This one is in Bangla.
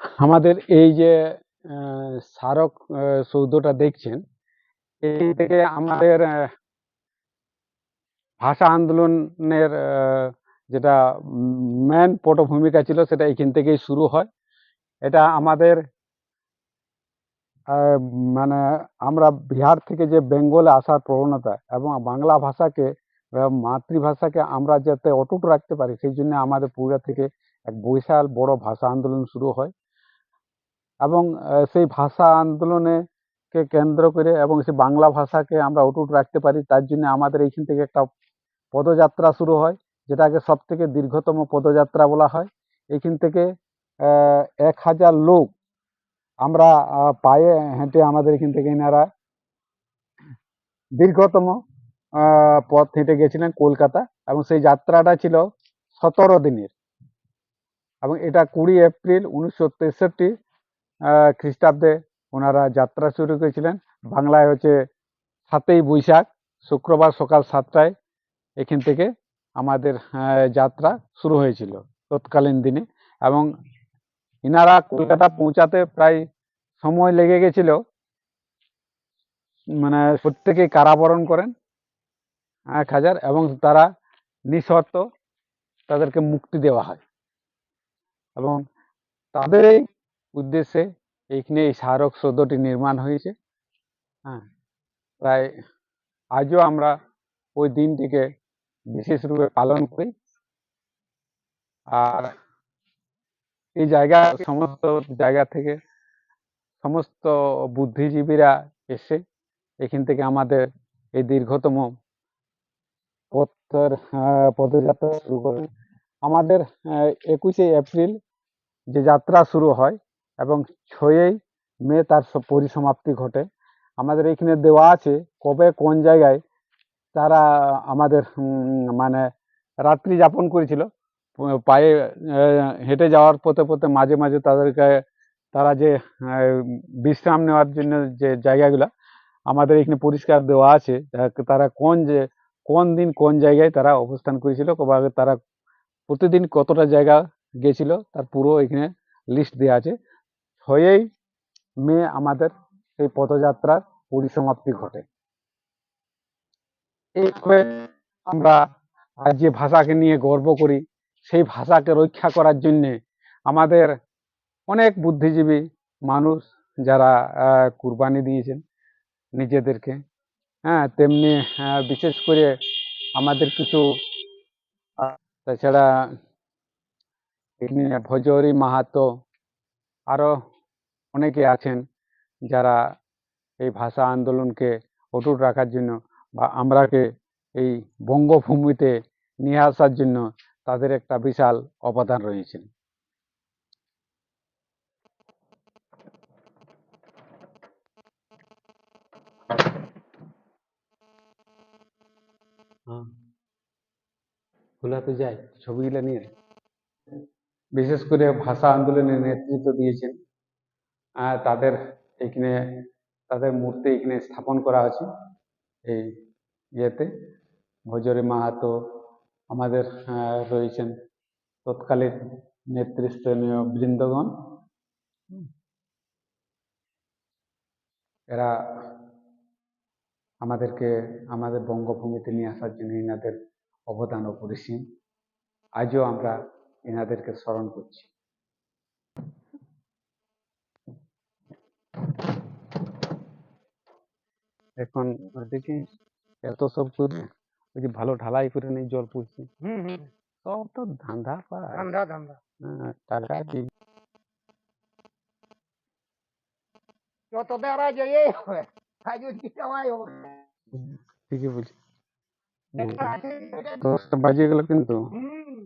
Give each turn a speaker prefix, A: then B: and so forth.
A: আমাদের এই যে স্মারক সৌধটা দেখছেন, এই থেকে আমাদের ভাষা আন্দোলনের যেটা মেন পটভূমিকা ছিল সেটা এখান থেকেই শুরু হয়। এটা আমাদের মানে আমরা বিহার থেকে যে বেঙ্গলে আসার প্রবণতা এবং বাংলা ভাষাকে মাতৃভাষাকে আমরা যাতে অটুট রাখতে পারি, সেই জন্য আমাদের পুরুলিয়া থেকে এক বিশাল বড় ভাষা আন্দোলন শুরু হয়। এবং সেই ভাষা আন্দোলনে কে কেন্দ্র করে এবং সেই বাংলা ভাষাকে আমরা অটুট রাখতে পারি, তার জন্য আমাদের এইখান থেকে একটা পদযাত্রা শুরু হয়, যেটাকে সব থেকে দীর্ঘতম পদযাত্রা বলা হয়। এইখান থেকে এক হাজার লোক আমরা পায়ে হেঁটে আমাদের এখান থেকে এনারা দীর্ঘতম পথ হেঁটে গেছিলেন কলকাতা এবং সেই যাত্রাটা ছিল সতেরো দিনের এবং এটা কুড়ি এপ্রিল উনিশশো তেষট্টি খ্রিস্টাব্দে ওনারা যাত্রা শুরু করেছিলেন। বাংলায় হচ্ছে সাতই বৈশাখ, শুক্রবার সকাল সাতটায় এখান থেকে আমাদের যাত্রা শুরু হয়েছিল তৎকালীন দিনে। এবং ইনারা কলকাতা পৌঁছাতে প্রায় সময় লেগে গেছিল। মানে প্রত্যেকেই কারাবরণ করেন এক হাজার এবং তারা নিঃশর্ত তাদেরকে মুক্তি দেওয়া হয়। এবং তাদের এই উদ্দেশ্যে এইখানে এই স্মারক সৌধটি নির্মাণ হয়েছে। হ্যাঁ প্রায় আজও আমরা ওই দিনটিকে বিশেষ রূপে পালন করি। আর এই জায়গা, সমস্ত জায়গা থেকে সমস্ত বুদ্ধিজীবীরা এসে এখান থেকে আমাদের এই দীর্ঘতম পথের পদযাত্রা শুরু করে। আমাদের একুশে এপ্রিল যে যাত্রা শুরু হয় এবং ছয়েই মে তার পরিসমাপ্তি ঘটে। আমাদের এখানে দেওয়া আছে কবে কোন জায়গায় তারা আমাদের মানে রাত্রি যাপন করেছিল। পায়ে হেঁটে যাওয়ার পথে পথে মাঝে মাঝে তাদেরকে তারা যে বিশ্রাম নেওয়ার জন্য যে জায়গাগুলা, আমাদের এখানে পরিষ্কার দেওয়া আছে তারা কোন যে, কোন দিন কোন জায়গায় তারা অবস্থান করেছিল তারা প্রতিদিন কতটা জায়গা গেছিল, তার পুরো এখানে লিস্ট দেওয়া আছে। ছয়ই মে আমাদের এই পদযাত্রার পরিসমাপ্তি ঘটে। এইভাবে আমরা আজ যে ভাষাকে নিয়ে গর্ব করি, সেই ভাষাকে রক্ষা করার জন্যে আমাদের অনেক বুদ্ধিজীবী মানুষ যারা কুরবানি দিয়েছেন নিজেদেরকে হ্যাঁ তেমনি বিশেষ করে আমাদের কিছু তাছাড়া ভজহরি মাহাতো আরও অনেকে আছেন যারা এই ভাষা আন্দোলনকে অটুট রাখার জন্য বা আমরাকে এই বঙ্গভূমিতে নিয়ে আসার জন্য তাদের একটা বিশাল অবদান রয়েছে। খোলা তো যায় ছবিগুলো নিয়ে। বিশেষ করে ভাষা আন্দোলনে নেতৃত্ব দিয়েছেন তাদের এখানে, তাদের মূর্তি এখানে স্থাপন করা আছে এই ইয়েতে। ভজরে মাহাতো আমাদের রয়েছেন তৎকালীন নেতৃস্থানীয় বৃন্দগণ। এরা আমাদেরকে, আমাদের বঙ্গভূমিতে নিয়ে আসার জন্য এনাদের অবদান অপরিসীম আজও আমরা এনাদেরকে স্মরণ করছি। এখন দেখি এত সব করে ওই যে ভালো ঢালাই করে নেই জল পড়ছে।
B: হুম হুম
A: সব তো ধান্দা পায়
B: ধান্দা ধান্দা।
A: হ্যাঁ, টাকা কি?
B: যত বেড়া যায় এই হবে কাজু কি কামাই হবে
A: ঠিকই বলছি।
B: এটা আছে, এটা-
A: দশটা বাজে গেল কিন্তু।
B: হুম।